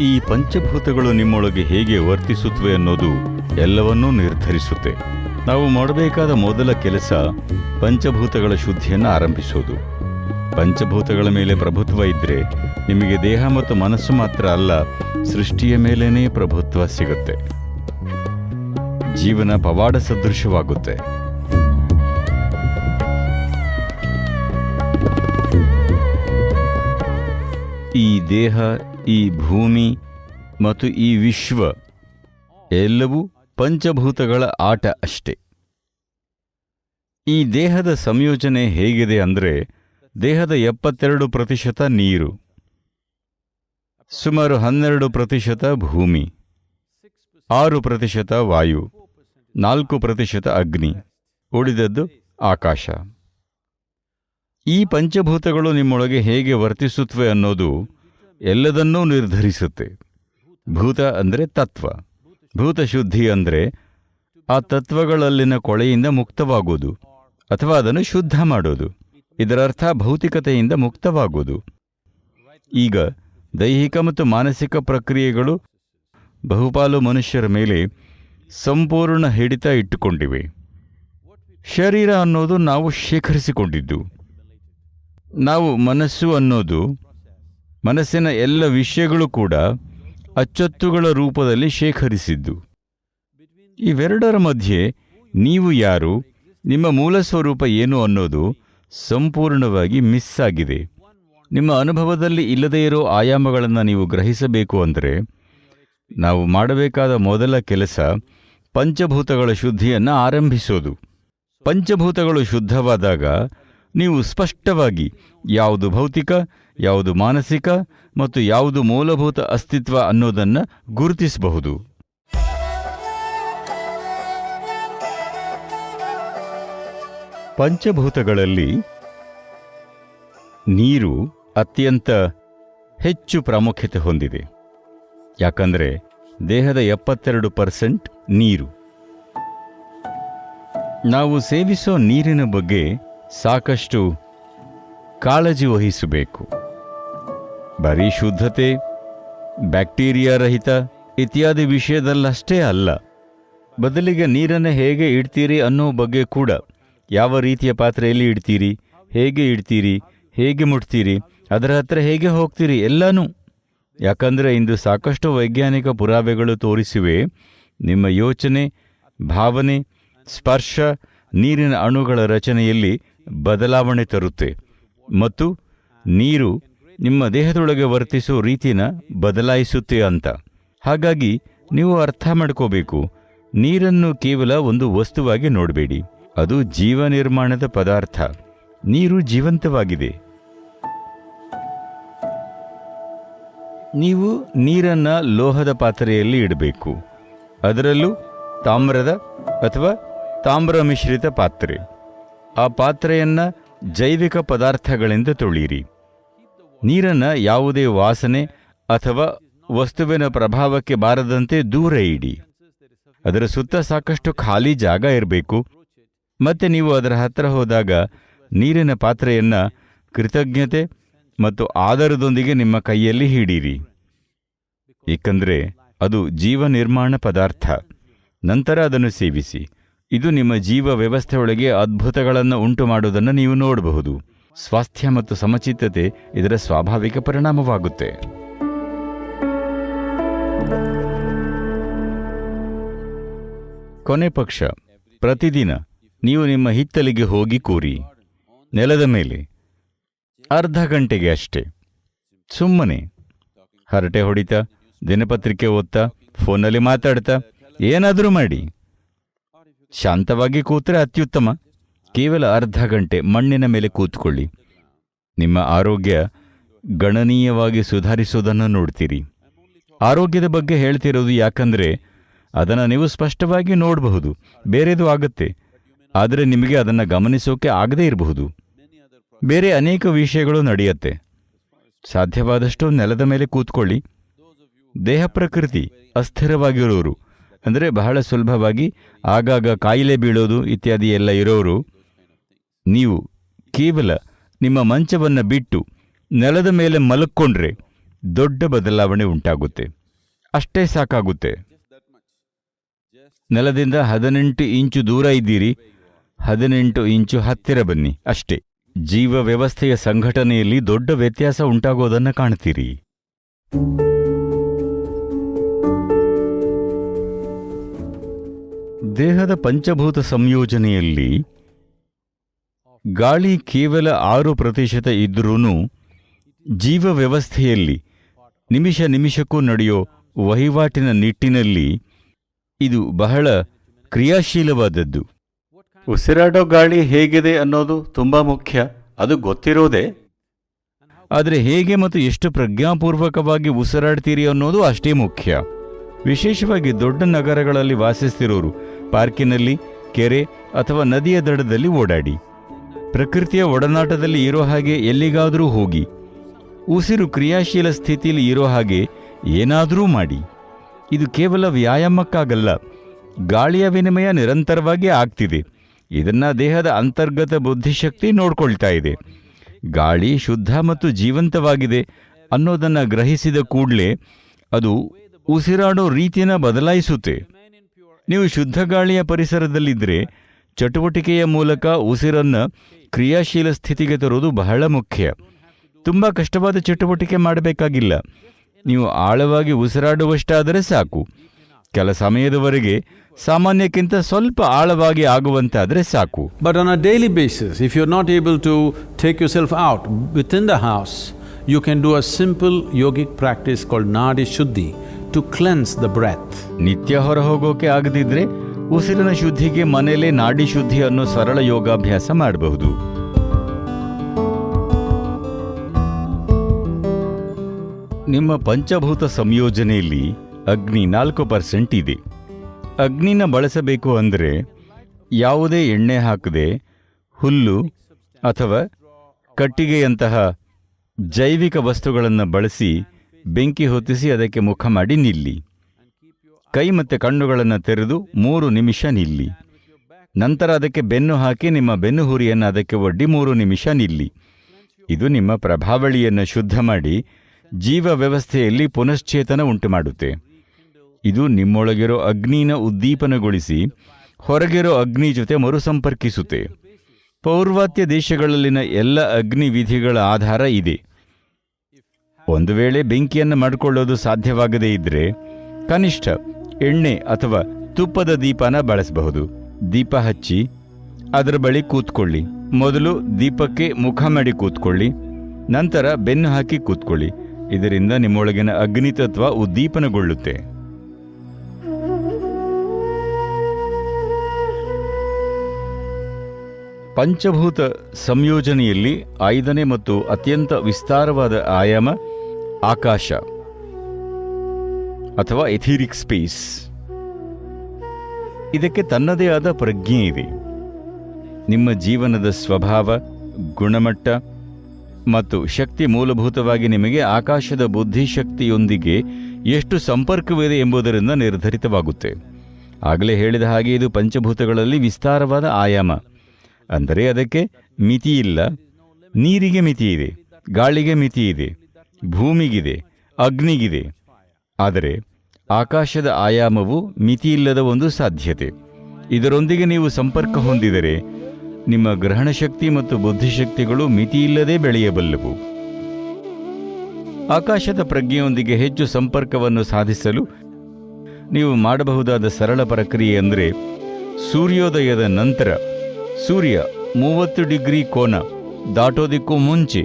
ಈ ಪಂಚಭೂತಗಳು ನಿಮ್ಮೊಳಗೆ ಹೇಗೆ ವರ್ತಿಸುತ್ತವೆ ಅನ್ನೋದು ಎಲ್ಲವನ್ನೂ ನಿರ್ಧರಿಸುತ್ತೆ. ನಾವು ಮಾಡಬೇಕಾದ ಮೊದಲ ಕೆಲಸ ಪಂಚಭೂತಗಳ ಶುದ್ಧಿಯನ್ನು ಆರಂಭಿಸೋದು. ಪಂಚಭೂತಗಳ ಮೇಲೆ ಪ್ರಭುತ್ವ ಇದ್ದರೆ ನಿಮಗೆ ದೇಹ ಮತ್ತು ಮನಸ್ಸು ಮಾತ್ರ ಅಲ್ಲ, ಸೃಷ್ಟಿಯ ಮೇಲೇನೇ ಪ್ರಭುತ್ವ ಸಿಗುತ್ತೆ. ಜೀವನ ಪವಾಡ ಸದೃಶವಾಗುತ್ತೆ. ಈ ದೇಹ ಈ ಭೂಮಿ ಮತ್ತು ಈ ವಿಶ್ವ ಎಲ್ಲವೂ ಪಂಚಭೂತಗಳ ಆಟ ಅಷ್ಟೆ. ಈ ದೇಹದ ಸಂಯೋಜನೆ ಹೇಗಿದೆ ಅಂದರೆ ದೇಹದ ಎಪ್ಪತ್ತೆರಡು ಪ್ರತಿಶತ ನೀರು, ಸುಮಾರು ಹನ್ನೆರಡು ಪ್ರತಿಶತ ಭೂಮಿ, ಆರು ಪ್ರತಿಶತ ವಾಯು, ನಾಲ್ಕು ಪ್ರತಿಶತ ಅಗ್ನಿ, ಉಳಿದದ್ದು ಆಕಾಶ. ಈ ಪಂಚಭೂತಗಳು ನಿಮ್ಮೊಳಗೆ ಹೇಗೆ ವರ್ತಿಸುತ್ತವೆ ಅನ್ನೋದು ಎಲ್ಲದನ್ನೂ ನಿರ್ಧರಿಸುತ್ತೆ. ಭೂತ ಅಂದರೆ ತತ್ವ. ಭೂತಶುದ್ಧಿ ಅಂದರೆ ಆ ತತ್ವಗಳಲ್ಲಿನ ಕೊಳೆಯಿಂದ ಮುಕ್ತವಾಗುವುದು ಅಥವಾ ಅದನ್ನು ಶುದ್ಧ ಮಾಡೋದು. ಇದರರ್ಥ ಭೌತಿಕತೆಯಿಂದ ಮುಕ್ತವಾಗುವುದು ಈಗ ದೈಹಿಕ ಮತ್ತು ಮಾನಸಿಕ ಪ್ರಕ್ರಿಯೆಗಳು ಬಹುಪಾಲು ಮನುಷ್ಯರ ಮೇಲೆ ಸಂಪೂರ್ಣ ಹಿಡಿತ ಇಟ್ಟುಕೊಂಡಿವೆ. ಶರೀರ ಅನ್ನೋದು ನಾವು ಶೇಖರಿಸಿಕೊಂಡಿದ್ದು. ನಾವು ಮನಸ್ಸು ಅನ್ನೋದು ಮನಸ್ಸಿನ ಎಲ್ಲ ವಿಷಯಗಳು ಕೂಡ ಅಚ್ಚೊತ್ತುಗಳ ರೂಪದಲ್ಲಿ ಶೇಖರಿಸಿದ್ದು. ಇವೆರಡರ ಮಧ್ಯೆ ನೀವು ಯಾರು, ನಿಮ್ಮ ಮೂಲ ಸ್ವರೂಪ ಏನು ಅನ್ನೋದು ಸಂಪೂರ್ಣವಾಗಿ ಮಿಸ್ ಆಗಿದೆ. ನಿಮ್ಮ ಅನುಭವದಲ್ಲಿ ಇಲ್ಲದೇ ಇರೋ ಆಯಾಮಗಳನ್ನು ನೀವು ಗ್ರಹಿಸಬೇಕು ಅಂದರೆ, ನಾವು ಮಾಡಬೇಕಾದ ಮೊದಲ ಕೆಲಸ ಪಂಚಭೂತಗಳ ಶುದ್ಧಿಯನ್ನು ಆರಂಭಿಸೋದು. ಪಂಚಭೂತಗಳು ಶುದ್ಧವಾದಾಗ ನೀವು ಸ್ಪಷ್ಟವಾಗಿ ಯಾವುದು ಭೌತಿಕ ಯಾವುದು ಮಾನಸಿಕ ಮತ್ತು ಯಾವುದು ಮೂಲಭೂತ ಅಸ್ತಿತ್ವ ಅನ್ನೋದನ್ನು ಗುರುತಿಸಬಹುದು. ಪಂಚಭೂತಗಳಲ್ಲಿ ನೀರು ಅತ್ಯಂತ ಹೆಚ್ಚು ಪ್ರಾಮುಖ್ಯತೆ ಹೊಂದಿದೆ. ಯಾಕಂದರೆ ದೇಹದ ಎಪ್ಪತ್ತೆರಡು ಪರ್ಸೆಂಟ್ ನೀರು. ನಾವು ಸೇವಿಸೋ ನೀರಿನ ಬಗ್ಗೆ ಸಾಕಷ್ಟು ಕಾಳಜಿ ವಹಿಸಬೇಕು. ಬರೀ ಶುದ್ಧತೆ, ಬ್ಯಾಕ್ಟೀರಿಯಾ ರಹಿತ ಇತ್ಯಾದಿ ವಿಷಯದಲ್ಲಷ್ಟೇ ಅಲ್ಲ. ಬದಲಿಗೆ ನೀರನ್ನು ಹೇಗೆ ಇಡ್ತೀರಿ ಅನ್ನೋ ಬಗ್ಗೆ ಕೂಡ ಯಾವ ರೀತಿಯ ಪಾತ್ರೆಯಲ್ಲಿ ಇಡ್ತೀರಿ, ಹೇಗೆ ಇಡ್ತೀರಿ, ಹೇಗೆ ಮುಟ್ತೀರಿ, ಅದರ ಹತ್ರ ಹೇಗೆ ಹೋಗ್ತೀರಿ ಎಲ್ಲನೂ. ಯಾಕಂದರೆ ಇಂದು ಸಾಕಷ್ಟು ವೈಜ್ಞಾನಿಕ ಪುರಾವೆಗಳು ತೋರಿಸಿವೆ, ನಿಮ್ಮ ಯೋಚನೆ, ಭಾವನೆ, ಸ್ಪರ್ಶ, ನೀರಿನ ಅಣುಗಳ ರಚನೆಯಲ್ಲಿ ಬದಲಾವಣೆ ತರುತ್ತೆ. ಮತ್ತು ನೀರು ನಿಮ್ಮ ದೇಹದೊಳಗೆ ವರ್ತಿಸೋ ರೀತಿನ ಬದಲಾಯಿಸುತ್ತೆ ಅಂತ. ಹಾಗಾಗಿ ನೀವು ಅರ್ಥ ಮಾಡ್ಕೋಬೇಕು. ನೀರನ್ನು ಕೇವಲ ಒಂದು ವಸ್ತುವಾಗಿ ನೋಡಬೇಡಿ. ಅದು ಜೀವ ನಿರ್ಮಾಣದ ಪದಾರ್ಥ. ನೀರು ಜೀವಂತವಾಗಿದೆ. ನೀವು ನೀರನ್ನ ಲೋಹದ ಪಾತ್ರೆಯಲ್ಲಿ ಇಡಬೇಕು. ಅದರಲ್ಲೂ ತಾಮ್ರದ ಅಥವಾ ತಾಮ್ರ ಮಿಶ್ರಿತ ಪಾತ್ರೆ. ಆ ಪಾತ್ರೆಯನ್ನ ಜೈವಿಕ ಪದಾರ್ಥಗಳಿಂದ ತೊಳೀರಿ ನೀರನ್ನ ಯಾವುದೇ ವಾಸನೆ ಅಥವಾ ವಸ್ತುವಿನ ಪ್ರಭಾವಕ್ಕೆ ಬಾರದಂತೆ ದೂರ ಇಡಿ. ಅದರ ಸುತ್ತ ಸಾಕಷ್ಟು ಖಾಲಿ ಜಾಗ ಇರಬೇಕು. ಮತ್ತೆ ನೀವು ಅದರ ಹತ್ತಿರ ಹೋದಾಗ ನೀರಿನ ಪಾತ್ರೆಯನ್ನು ಕೃತಜ್ಞತೆ ಮತ್ತು ಆದರದೊಂದಿಗೆ ನಿಮ್ಮ ಕೈಯಲ್ಲಿ ಹಿಡೀರಿ. ಏಕೆಂದರೆ ಅದು ಜೀವ ನಿರ್ಮಾಣ ಪದಾರ್ಥ. ನಂತರ ಅದನ್ನು ಸೇವಿಸಿ. ಇದು ನಿಮ್ಮ ಜೀವ ವ್ಯವಸ್ಥೆಯೊಳಗೆ ಅದ್ಭುತಗಳನ್ನು ಉಂಟು ಮಾಡುವುದನ್ನು ನೀವು ನೋಡಬಹುದು. ಸ್ವಾಸ್ಥ್ಯ ಮತ್ತು ಸಮಚಿತ್ತತೆ ಇದರ ಸ್ವಾಭಾವಿಕ ಪರಿಣಾಮವಾಗುತ್ತೆ. ಕೊನೆ ಪಕ್ಷ. ಪ್ರತಿದಿನ ನೀವು ನಿಮ್ಮ ಹಿತ್ತಲಿಗೆ ಹೋಗಿ ಕೂರಿ. ನೆಲದ ಮೇಲೆ. ಅರ್ಧ ಗಂಟೆಗೆ ಅಷ್ಟೇ. ಸುಮ್ಮನೆ. ಹರಟೆ ಹೊಡಿತಾ, ದಿನಪತ್ರಿಕೆ ಓದ್ತಾ ಫೋನಲ್ಲಿ ಮಾತಾಡ್ತಾ, ಏನಾದರೂ ಮಾಡಿ. ಶಾಂತವಾಗಿ ಕೂತ್ರೆ ಅತ್ಯುತ್ತಮ. ಕೇವಲ ಅರ್ಧ ಗಂಟೆ ಮಣ್ಣಿನ ಮೇಲೆ ಕೂತ್ಕೊಳ್ಳಿ. ನಿಮ್ಮ ಆರೋಗ್ಯ ಗಣನೀಯವಾಗಿ ಸುಧಾರಿಸೋದನ್ನು ನೋಡ್ತೀರಿ. ಆರೋಗ್ಯದ ಬಗ್ಗೆ ಹೇಳ್ತಿರೋದು ಯಾಕಂದರೆ, ಅದನ್ನು ನೀವು ಸ್ಪಷ್ಟವಾಗಿ ನೋಡಬಹುದು. ಬೇರೆದು ಆಗುತ್ತೆ. ಆದರೆ ನಿಮಗೆ ಅದನ್ನು ಗಮನಿಸೋಕೆ ಆಗದೇ ಇರಬಹುದು. ಬೇರೆ ಅನೇಕ ವಿಷಯಗಳು ನಡೆಯುತ್ತೆ. ಸಾಧ್ಯವಾದಷ್ಟು ನೆಲದ ಮೇಲೆ ಕೂತ್ಕೊಳ್ಳಿ. ದೇಹ ಪ್ರಕೃತಿ ಅಸ್ಥಿರವಾಗಿರೋರು. ಅಂದರೆ ಬಹಳ ಸುಲಭವಾಗಿ ಆಗಾಗ ಕಾಯಿಲೆ ಬೀಳೋದು ಇತ್ಯಾದಿ ಎಲ್ಲ ಇರೋರು. ನೀವು ಕೇವಲ ನಿಮ್ಮ ಮಂಚವನ್ನು ಬಿಟ್ಟು ನೆಲದ ಮೇಲೆ ಮಲಕ್ಕೊಂಡ್ರೆ ದೊಡ್ಡ ಬದಲಾವಣೆ ಉಂಟಾಗುತ್ತೆ. ಅಷ್ಟೇ ಸಾಕಾಗುತ್ತೆ. ನೆಲದಿಂದ ಹದಿನೆಂಟು ಇಂಚು ದೂರ ಇದ್ದೀರಿ. ಹದಿನೆಂಟು ಇಂಚು ಹತ್ತಿರ ಬನ್ನಿ. ಅಷ್ಟೇ. ಜೀವ ವ್ಯವಸ್ಥೆಯ ಸಂಘಟನೆಯಲ್ಲಿ ದೊಡ್ಡ ವ್ಯತ್ಯಾಸ ಉಂಟಾಗೋದನ್ನು ಕಾಣ್ತೀರಿ. ದೇಹದ ಪಂಚಭೂತ ಸಂಯೋಜನೆಯಲ್ಲಿ ಗಾಳಿ ಕೇವಲ ಆರು ಪ್ರತಿಶತ ಇದ್ದರೂ ಜೀವ ವ್ಯವಸ್ಥೆಯಲ್ಲಿ ನಿಮಿಷ ನಿಮಿಷಕ್ಕೂ ನಡೆಯೋ ವಹಿವಾಟಿನ ನಿಟ್ಟಿನಲ್ಲಿ ಇದು ಬಹಳ ಕ್ರಿಯಾಶೀಲವಾದದ್ದು. ಉಸಿರಾಡೋ ಗಾಳಿ ಹೇಗಿದೆ ಅನ್ನೋದು ತುಂಬಾ ಮುಖ್ಯ. ಅದು ಗೊತ್ತಿರೋದೇ? ಆದರೆ ಹೇಗೆ ಮತ್ತು ಎಷ್ಟು ಪ್ರಜ್ಞಾಪೂರ್ವಕವಾಗಿ ಉಸಿರಾಡ್ತೀರಿ ಅನ್ನೋದು ಅಷ್ಟೇ ಮುಖ್ಯ. ವಿಶೇಷವಾಗಿ ದೊಡ್ಡ ನಗರಗಳಲ್ಲಿ ವಾಸಿಸ್ತಿರೋರು ಪಾರ್ಕಿನಲ್ಲಿ ಕೆರೆ ಅಥವಾ ನದಿಯ ದಡದಲ್ಲಿ ಓಡಾಡಿ. ಪ್ರಕೃತಿಯ ಒಡನಾಟದಲ್ಲಿ ಇರೋ ಹಾಗೆ ಎಲ್ಲಿಗಾದರೂ ಹೋಗಿ. ಉಸಿರು ಕ್ರಿಯಾಶೀಲ ಸ್ಥಿತಿಯಲ್ಲಿ ಇರೋ ಹಾಗೆ ಏನಾದರೂ ಮಾಡಿ. ಇದು ಕೇವಲ ವ್ಯಾಯಾಮಕ್ಕಾಗಲ್ಲ. ಗಾಳಿಯ ವಿನಿಮಯ ನಿರಂತರವಾಗಿ ಆಗ್ತಿದೆ. ಇದನ್ನು ದೇಹದ ಅಂತರ್ಗತ ಬುದ್ಧಿಶಕ್ತಿ ನೋಡ್ಕೊಳ್ತಾ ಇದೆ. ಗಾಳಿ ಶುದ್ಧ ಮತ್ತು ಜೀವಂತವಾಗಿದೆ ಅನ್ನೋದನ್ನು ಗ್ರಹಿಸಿದ ಕೂಡಲೇ ಅದು ಉಸಿರಾಡೋ ರೀತಿನ ಬದಲಾಯಿಸುತ್ತೆ. ನೀವು ಶುದ್ಧ ಗಾಳಿಯ ಪರಿಸರದಲ್ಲಿದ್ದರೆ ಚಟುವಟಿಕೆಯ ಮೂಲಕ ಉಸಿರನ್ನು ಕ್ರಿಯಾಶೀಲ ಸ್ಥಿತಿಗೆ ತರುವುದು ಬಹಳ ಮುಖ್ಯ. ತುಂಬ ಕಷ್ಟವಾದ ಚಟುವಟಿಕೆ ಮಾಡಬೇಕಾಗಿಲ್ಲ. ನೀವು ಆಳವಾಗಿ ಉಸಿರಾಡುವಷ್ಟಾದರೆ ಸಾಕು. ಕೆಲ ಸಮಯದವರೆಗೆ ಸಾಮಾನ್ಯಕ್ಕಿಂತ ಸ್ವಲ್ಪ ಆಳವಾಗಿ ಆಗುವಂತಾದರೆ ಸಾಕು. But on But daily basis if you not able to take yourself out within the house you can do a simple yogic practice called Nadi Shuddhi to cleanse the breath ನಿತ್ಯ ಹೊರ ಹೋಗೋಕೆ ಆಗದಿದ್ರೆ ಉಸಿರಿನ ಶುದ್ಧಿಗೆ ಮನೆಯಲ್ಲೇ ನಾಡಿ ಶುದ್ಧಿ ಅನ್ನೋ ಸರಳ ಯೋಗಾಭ್ಯಾಸ ಮಾಡಬಹುದು. ನಿಮ್ಮ ಪಂಚಭೂತ ಸಂಯೋಜನೆಯಲ್ಲಿ ಅಗ್ನಿ ನಾಲ್ಕು ಪರ್ಸೆಂಟ್ ಇದೆ. ಅಗ್ನಿನ ಬಳಸಬೇಕು ಅಂದರೆ ಯಾವುದೇ ಎಣ್ಣೆ ಹಾಕದೆ ಹುಲ್ಲು ಅಥವಾ ಕಟ್ಟಿಗೆಯಂತಹ ಜೈವಿಕ ವಸ್ತುಗಳನ್ನು ಬಳಸಿ ಬೆಂಕಿ ಹೊತ್ತಿಸಿ ಅದಕ್ಕೆ ಮುಖ ಮಾಡಿ ನಿಲ್ಲಿ. ಕೈ ಮತ್ತು ಕಣ್ಣುಗಳನ್ನು ತೆರೆದು ಮೂರು ನಿಮಿಷ ನಿಲ್ಲಿ. ನಂತರ ಅದಕ್ಕೆ ಬೆನ್ನು ಹಾಕಿ ನಿಮ್ಮ ಬೆನ್ನುಹುರಿಯನ್ನು ಅದಕ್ಕೆ ಒಡ್ಡಿ ಮೂರು ನಿಮಿಷ ನಿಲ್ಲಿ. ಇದು ನಿಮ್ಮ ಪ್ರಭಾವಳಿಯನ್ನು ಶುದ್ಧ ಮಾಡಿ ಜೀವ ವ್ಯವಸ್ಥೆಯಲ್ಲಿ ಪುನಶ್ಚೇತನ ಉಂಟುಮಾಡುತ್ತೆ. ಇದು ನಿಮ್ಮೊಳಗಿರೋ ಅಗ್ನಿನ ಉದ್ದೀಪನಗೊಳಿಸಿ ಹೊರಗಿರೋ ಅಗ್ನಿ ಜೊತೆ ಮರುಸಂಪರ್ಕಿಸುತ್ತೆ. ಪೌರ್ವಾತ್ಯ ದೇಶಗಳಲ್ಲಿನ ಎಲ್ಲ ಅಗ್ನಿ ವಿಧಿಗಳ ಆಧಾರ ಇದೆ. ಒಂದು ವೇಳೆ ಬೆಂಕಿಯನ್ನು ಮಾಡಿಕೊಳ್ಳೋದು ಸಾಧ್ಯವಾಗದೇ ಇದ್ದರೆ ಕನಿಷ್ಠ ಎಣ್ಣೆ ಅಥವಾ ತುಪ್ಪದ ದೀಪನ ಬಳಸಬಹುದು. ದೀಪ ಹಚ್ಚಿ, ಅದರ ಬಳಿ ಕೂತ್ಕೊಳ್ಳಿ. ಮೊದಲು ದೀಪಕ್ಕೆ ಮುಖ ಮಾಡಿ ಕೂತ್ಕೊಳ್ಳಿ. ನಂತರ ಬೆನ್ನು ಹಾಕಿ ಕೂತ್ಕೊಳ್ಳಿ. ಇದರಿಂದ ನಿಮ್ಮೊಳಗಿನ ಅಗ್ನಿತತ್ವ ಉದ್ದೀಪನಗೊಳ್ಳುತ್ತೆ. ಪಂಚಭೂತ ಸಂಯೋಜನೆಯಲ್ಲಿ ಐದನೇ ಮತ್ತು ಅತ್ಯಂತ ವಿಸ್ತಾರವಾದ ಆಯಾಮ ಆಕಾಶ. ಅಥವಾ ಎಥೀರಿಕ್ ಸ್ಪೇಸ್. ಇದಕ್ಕೆ ತನ್ನದೇ ಆದ ಪ್ರಜ್ಞೆ ಇದೆ. ನಿಮ್ಮ ಜೀವನದ ಸ್ವಭಾವ, ಗುಣಮಟ್ಟ ಮತ್ತು ಶಕ್ತಿ ಮೂಲಭೂತವಾಗಿ ನಿಮಗೆ ಆಕಾಶದ ಬುದ್ಧಿಶಕ್ತಿಯೊಂದಿಗೆ ಎಷ್ಟು ಸಂಪರ್ಕವಿದೆ ಎಂಬುದರಿಂದ ನಿರ್ಧರಿತವಾಗುತ್ತೆ. ಆಗಲೇ ಹೇಳಿದ ಹಾಗೆ ಇದು ಪಂಚಭೂತಗಳಲ್ಲಿ ವಿಸ್ತಾರವಾದ ಆಯಾಮ. ಅಂದರೆ ಅದಕ್ಕೆ ಮಿತಿಯಿಲ್ಲ. ನೀರಿಗೆ ಮಿತಿ ಇದೆ ಗಾಳಿಗೆ ಮಿತಿ ಇದೆ ಭೂಮಿಗಿದೆ, ಅಗ್ನಿಗಿದೆ ಆದರೆ ಆಕಾಶದ ಆಯಾಮವು ಮಿತಿಯಿಲ್ಲದ ಒಂದು ಸಾಧ್ಯತೆ. ಇದರೊಂದಿಗೆ ನೀವು ಸಂಪರ್ಕ ಹೊಂದಿದರೆ ನಿಮ್ಮ ಗ್ರಹಣಶಕ್ತಿ ಮತ್ತು ಬುದ್ಧಿಶಕ್ತಿಗಳು ಮಿತಿಯಿಲ್ಲದೆ ಬೆಳೆಯಬಲ್ಲವು. ಆಕಾಶದ ಪ್ರಜ್ಞೆಯೊಂದಿಗೆ ಹೆಚ್ಚು ಸಂಪರ್ಕವನ್ನು ಸಾಧಿಸಲು ನೀವು ಮಾಡಬಹುದಾದ ಸರಳ ಪ್ರಕ್ರಿಯೆ ಅಂದರೆ ಸೂರ್ಯೋದಯದ ನಂತರ ಸೂರ್ಯ ಮೂವತ್ತು ಡಿಗ್ರಿ ಕೋನ ದಾಟೋದಿಕ್ಕೂ ಮುಂಚೆ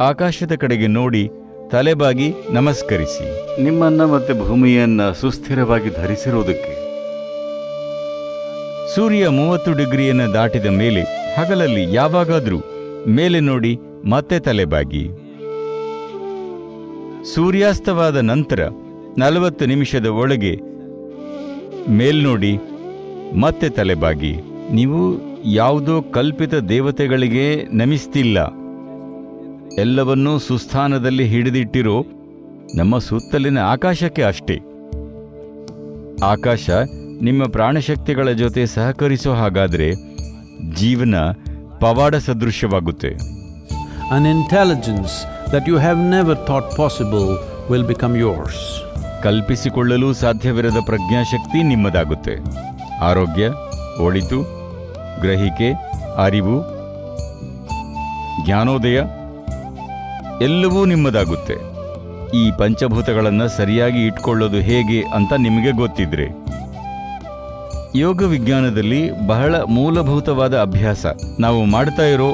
ಆಕಾಶದ ಕಡೆಗೆ ನೋಡಿ ತಲೆಬಾಗಿ ನಮಸ್ಕರಿಸಿ. ನಿಮ್ಮನ್ನ ಮತ್ತೆ ಭೂಮಿಯನ್ನ ಸುಸ್ಥಿರವಾಗಿ ಧರಿಸಿರುವುದಕ್ಕೆ ಸೂರ್ಯ ಮೂವತ್ತು ಡಿಗ್ರಿಯನ್ನು ದಾಟಿದ ಮೇಲೆ ಹಗಲಲ್ಲಿ ಯಾವಾಗಾದರೂ ಮೇಲೆ ನೋಡಿ ಮತ್ತೆ ತಲೆಬಾಗಿ. ಸೂರ್ಯಾಸ್ತವಾದ ನಂತರ ನಲವತ್ತು ನಿಮಿಷದ ಒಳಗೆ ಮೇಲ್ನೋಡಿ ಮತ್ತೆ ತಲೆಬಾಗಿ. ನೀವು ಯಾವುದೋ ಕಲ್ಪಿತ ದೇವತೆಗಳಿಗೆ ನಮಿಸ್ತಿಲ್ಲ. ಎಲ್ಲವನ್ನೂ ಸುಸ್ಥಾನದಲ್ಲಿ ಹಿಡಿದಿಟ್ಟಿರೋ ನಮ್ಮ ಸುತ್ತಲಿನ ಆಕಾಶಕ್ಕೆ ಅಷ್ಟೇ. ಆಕಾಶ ನಿಮ್ಮ ಪ್ರಾಣಶಕ್ತಿಗಳ ಜೊತೆ ಸಹಕರಿಸೋ ಹಾಗಾದರೆ ಜೀವನ ಪವಾಡ ಸದೃಶ್ಯವಾಗುತ್ತೆ an intelligence that you have never thought possible will become yours ಕಲ್ಪಿಸಿಕೊಳ್ಳಲು ಸಾಧ್ಯವಿರದ ಪ್ರಜ್ಞಾಶಕ್ತಿ ನಿಮ್ಮದಾಗುತ್ತೆ. ಆರೋಗ್ಯ ಒಳಿತು ಗ್ರಹಿಕೆ ಅರಿವು ಜ್ಞಾನೋದಯ ಎಲ್ಲವೂ ನಿಮ್ಮದಾಗುತ್ತೆ. ಈ ಪಂಚಭೂತಗಳನ್ನು ಸರಿಯಾಗಿ ಇಟ್ಕೊಳ್ಳೋದು ಹೇಗೆ ಅಂತ ನಿಮಗೆ ಗೊತ್ತಿದ್ರೆ. ಯೋಗ ವಿಜ್ಞಾನದಲ್ಲಿ ಬಹಳ ಮೂಲಭೂತವಾದ ಅಭ್ಯಾಸ ನಾವು ಮಾಡ್ತಾ ಇರೋ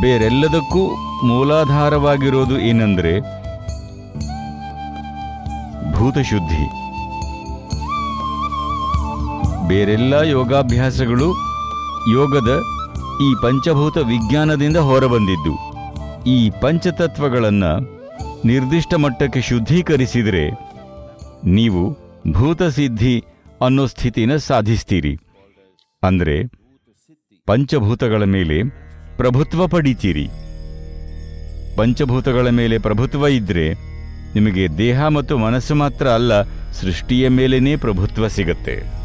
ಬೇರೆಲ್ಲದಕ್ಕೂ ಮೂಲಾಧಾರವಾಗಿರೋದು ಏನಂದ್ರೆ ಭೂತಶುದ್ಧಿ. ಬೇರೆಲ್ಲ ಯೋಗಾಭ್ಯಾಸಗಳು ಯೋಗದ ಈ ಪಂಚಭೂತ ವಿಜ್ಞಾನದಿಂದ ಹೊರಬಂದಿದ್ದು. ಈ ಪಂಚತತ್ವಗಳನ್ನು ನಿರ್ದಿಷ್ಟ ಮಟ್ಟಕ್ಕೆ ಶುದ್ಧೀಕರಿಸಿದರೆ ನೀವು ಭೂತಸಿದ್ಧಿ ಅನ್ನೋ ಸ್ಥಿತಿನ ಸಾಧಿಸ್ತೀರಿ. ಅಂದರೆ ಪಂಚಭೂತಗಳ ಮೇಲೆ ಪ್ರಭುತ್ವ ಪಡಿತೀರಿ. ಪಂಚಭೂತಗಳ ಮೇಲೆ ಪ್ರಭುತ್ವ ಇದ್ದರೆ ನಿಮಗೆ ದೇಹ ಮತ್ತು ಮನಸ್ಸು ಮಾತ್ರ ಅಲ್ಲ, ಸೃಷ್ಟಿಯ ಮೇಲೇನೇ ಪ್ರಭುತ್ವ ಸಿಗತ್ತೆ.